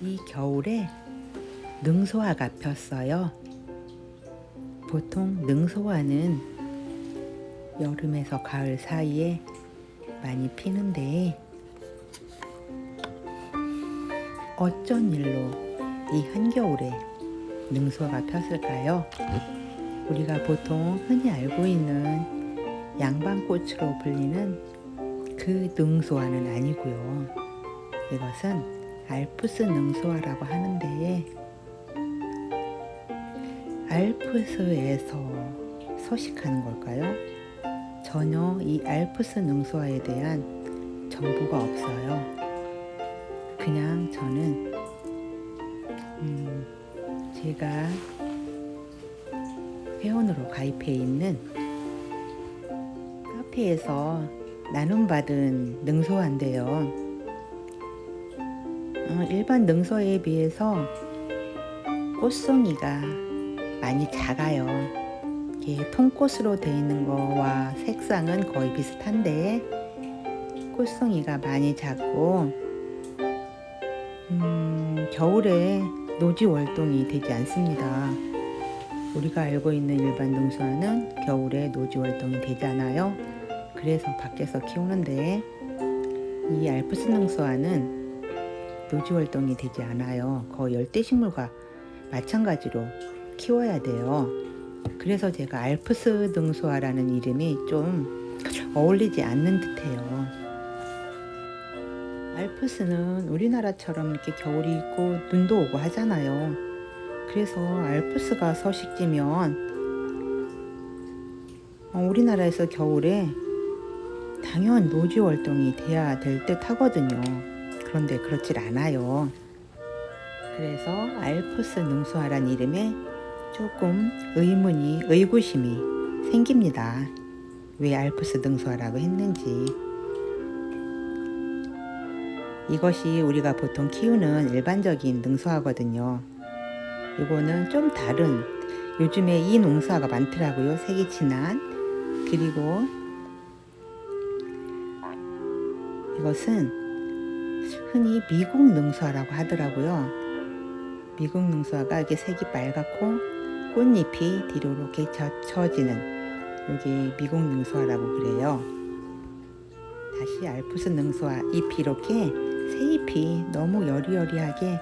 이 겨울에 능소화가 폈어요. 보통 능소화는 여름에서 가을 사이에 많이 피는데 어쩐 일로 이 한겨울에 능소화가 폈을까요? 우리가 보통 흔히 알고 있는 양반꽃으로 불리는 그 능소화는 아니고요. 이것은 알프스 능소화라고 하는데 알프스에서 서식하는 걸까요? 전혀 이 알프스 능소화에 대한 정보가 없어요. 그냥 저는 음, 제가 회원으로 가입해 있는 카페에서 나눔받은 능소화인데요. 어, 일반 능소에 비해서 꽃송이가 많이 작아요. 이게 통꽃으로 되어 있는 거와 색상은 거의 비슷한데 꽃송이가 많이 작고 음, 겨울에 노지 월동이 되지 않습니다. 우리가 알고 있는 일반 능소화는 겨울에 노지 월동이 되잖아요. 그래서 밖에서 키우는데 이 알프스 능소화는 노지 활동이 되지 않아요. 거의 열대 식물과 마찬가지로 키워야 돼요. 그래서 제가 알프스 능소화라는 이름이 좀 어울리지 않는 듯해요. 알프스는 우리나라처럼 이렇게 겨울이 있고 눈도 오고 하잖아요. 그래서 알프스가 서식지면 어, 우리나라에서 겨울에 당연 노지 활동이 돼야 될 듯 하거든요. 그런데 그렇질 않아요. 그래서 알프스 능소화란 이름에 조금 의문이, 의구심이 생깁니다. 왜 알프스 능소화라고 했는지. 이것이 우리가 보통 키우는 일반적인 능소화거든요. 이거는 좀 다른, 요즘에 이 농사가 많더라고요. 색이 진한. 그리고 이것은 흔히 미국 능수화라고 하더라고요. 미국 능수화가 이게 색이 빨갛고 꽃잎이 뒤로 이렇게 젖혀지는 여기 미국 능수화라고 그래요. 다시 알프스 능수화 잎이 이렇게 새 잎이 너무 여리여리하게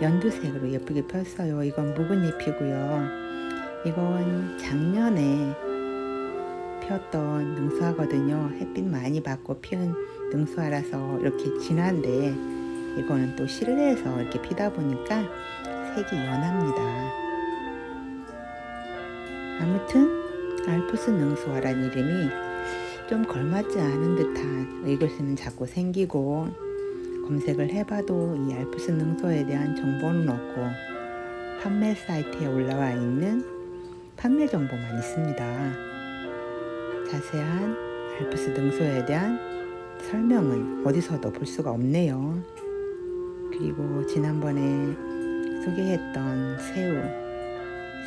연두색으로 예쁘게 폈어요. 이건 묵은 잎이고요. 이건 작년에 폈던 능수화거든요. 햇빛 많이 받고 피운 능수화라서 이렇게 진한데 이거는 또 실내에서 이렇게 피다 보니까 색이 연합니다. 아무튼 알프스 능수화란 이름이 좀 걸맞지 않은 듯한 의구심은 자꾸 생기고 검색을 해봐도 이 알프스 능수화에 대한 정보는 없고 판매 사이트에 올라와 있는 판매 정보만 있습니다. 자세한 알프스 능소에 대한 설명은 어디서도 볼 수가 없네요. 그리고 지난번에 소개했던 새우,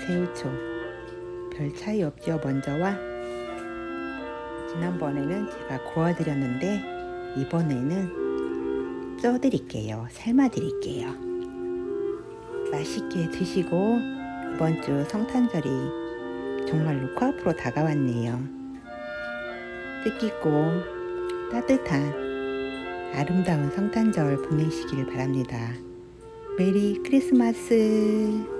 새우초 별 차이 없죠 먼저와? 지난번에는 제가 구워드렸는데 이번에는 쪄드릴게요 삶아드릴게요. 맛있게 드시고 이번 주 성탄절이 정말로 코앞으로 다가왔네요. 뜻깊고 따뜻한 아름다운 성탄절 보내시길 바랍니다. 메리 크리스마스!